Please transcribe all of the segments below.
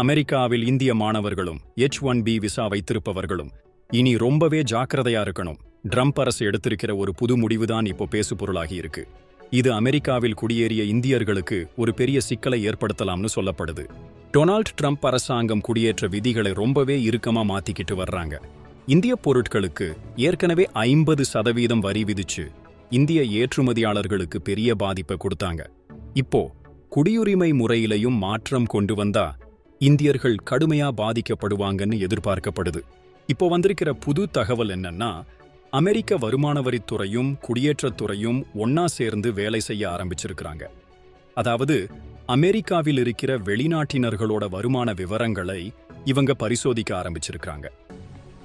அமெரிக்காவில் இந்திய மாணவர்களும் எச் ஒன் பி விசா வைத்திருப்பவர்களும் இனி ரொம்பவே ஜாக்கிரதையா இருக்கணும். ட்ரம்ப் அரசு எடுத்திருக்கிற ஒரு புது முடிவுதான் இப்போ பேசுபொருளாகி இருக்கு. இது அமெரிக்காவில் குடியேறிய இந்தியர்களுக்கு ஒரு பெரிய சிக்கலை ஏற்படுத்தலாம்னு சொல்லப்படுது. டொனால்ட் ட்ரம்ப் அரசாங்கம் குடியேற்ற விதிகளை ரொம்பவே இறுக்கமா மாத்திக்கிட்டு வர்றாங்க. இந்திய பொருட்களுக்கு ஏற்கனவே ஐம்பது சதவீதம் வரி விதிச்சு இந்திய ஏற்றுமதியாளர்களுக்கு பெரிய பாதிப்பை கொடுத்தாங்க. இப்போ குடியுரிமை முறையிலையும் மாற்றம் கொண்டு வந்தா இந்தியர்கள் கடுமையா பாதிக்கப்படுவாங்கன்னு எதிர்பார்க்கப்படுது. இப்போ வந்திருக்கிற புது தகவல் என்னன்னா அமெரிக்க வருமான வரித்துறையும் குடியேற்றத்துறையும் ஒன்னா சேர்ந்து வேலை செய்ய ஆரம்பிச்சிருக்கிறாங்க. அதாவது அமெரிக்காவில் இருக்கிற வெளிநாட்டினர்களோட வருமான விவரங்களை இவங்க பரிசோதிக்க ஆரம்பிச்சிருக்கிறாங்க.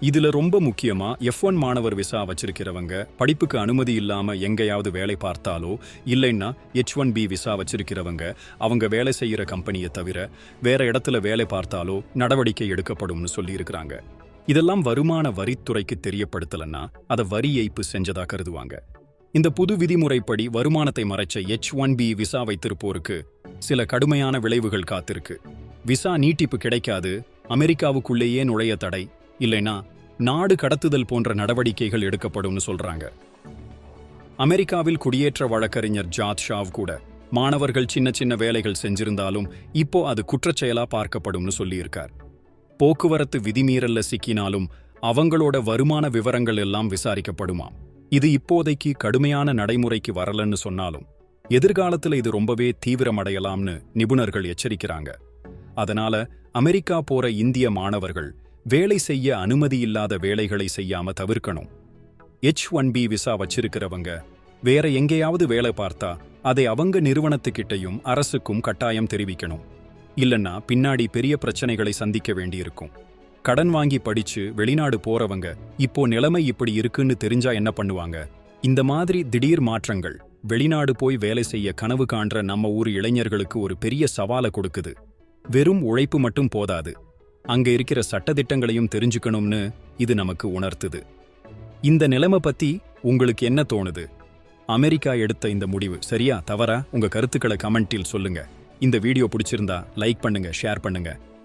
இதுல ரொம்ப முக்கியமா எஃப் ஒன் மாணவர் விசா வச்சிருக்கிறவங்க படிப்புக்கு அனுமதி இல்லாம எங்கேயாவது வேலை பார்த்தாலோ இல்லைன்னா எச் ஒன் பி விசா வச்சிருக்கிறவங்க அவங்க வேலை செய்யற கம்பெனியை தவிர வேற இடத்துல வேலை பார்த்தாலோ நடவடிக்கை எடுக்கப்படும்னு சொல்லியிருக்கிறாங்க. இதெல்லாம் வருமான வரித்துறைக்கு தெரியப்படுத்தலன்னா அதை வரி ஏய்ப்பு செஞ்சதா கருதுவாங்க. இந்த புது விதிமுறைப்படி வருமானத்தை மறைச்ச எச் ஒன் பி விசா வைத்திருப்போருக்கு சில கடுமையான விளைவுகள் காத்திருக்கு. விசா நீட்டிப்பு கிடைக்காது அமெரிக்காவுக்குள்ளேயே நுழைய தடை இல்லைனா நாடு கடத்துதல் போன்ற நடவடிக்கைகள் எடுக்கப்படும்னு சொல்றாங்க. அமெரிக்காவில் குடியேற்ற வழக்கறிஞர் ஜாத் ஷாவ் கூட மாணவர்கள் சின்ன சின்ன வேலைகள் செஞ்சிருந்தாலும் இப்போ அது குற்றச்செயலா பார்க்கப்படும்னு சொல்லியிருக்கார். போக்குவரத்து விதிமீறல்ல சிக்கினாலும் அவங்களோட வருமான விவரங்கள் எல்லாம் விசாரிக்கப்படுமாம். இது இப்போதைக்கு கடுமையான நடைமுறைக்கு வரலன்னு சொன்னாலும் எதிர்காலத்துல இது ரொம்பவே தீவிரமடையலாம்னு நிபுணர்கள் எச்சரிக்கிறாங்க. அதனால அமெரிக்கா போற இந்திய மாணவர்கள் வேலை செய்ய அனுமதி இல்லாத வேலைகளை செய்யாம தவிர்க்கணும். எச் ஒன் பி விசா வச்சிருக்கிறவங்க வேற எங்கேயாவது வேலை பார்த்தா அதை அவங்க நிறுவனத்துக்கிட்டையும் அரசுக்கும் கட்டாயம் தெரிவிக்கணும். இல்லைன்னா பின்னாடி பெரிய பிரச்சனைகளை சந்திக்க வேண்டியிருக்கும். கடன் வாங்கி படிச்சு வெளிநாடு போறவங்க இப்போ நிலைமை இப்படி இருக்குன்னு தெரிஞ்சா என்ன பண்ணுவாங்க? இந்த மாதிரி திடீர் மாற்றங்கள் வெளிநாடு போய் வேலை செய்ய கனவு காண்ற நம்ம ஊர் இளைஞர்களுக்கு ஒரு பெரிய சவாலை கொடுக்குது. வெறும் உழைப்பு மட்டும் போதாது. அங்க இருக்கிற சட்டத்திட்டங்களையும் தெரிஞ்சுக்கணும்னு இது நமக்கு உணர்த்துது. இந்த நிலைமை பத்தி உங்களுக்கு என்ன தோணுது? அமெரிக்கா எடுத்த இந்த முடிவு சரியா தவறா? உங்க கருத்துக்களை கமெண்டில் சொல்லுங்க. இந்த வீடியோ பிடிச்சிருந்தா லைக் பண்ணுங்க ஷேர் பண்ணுங்க.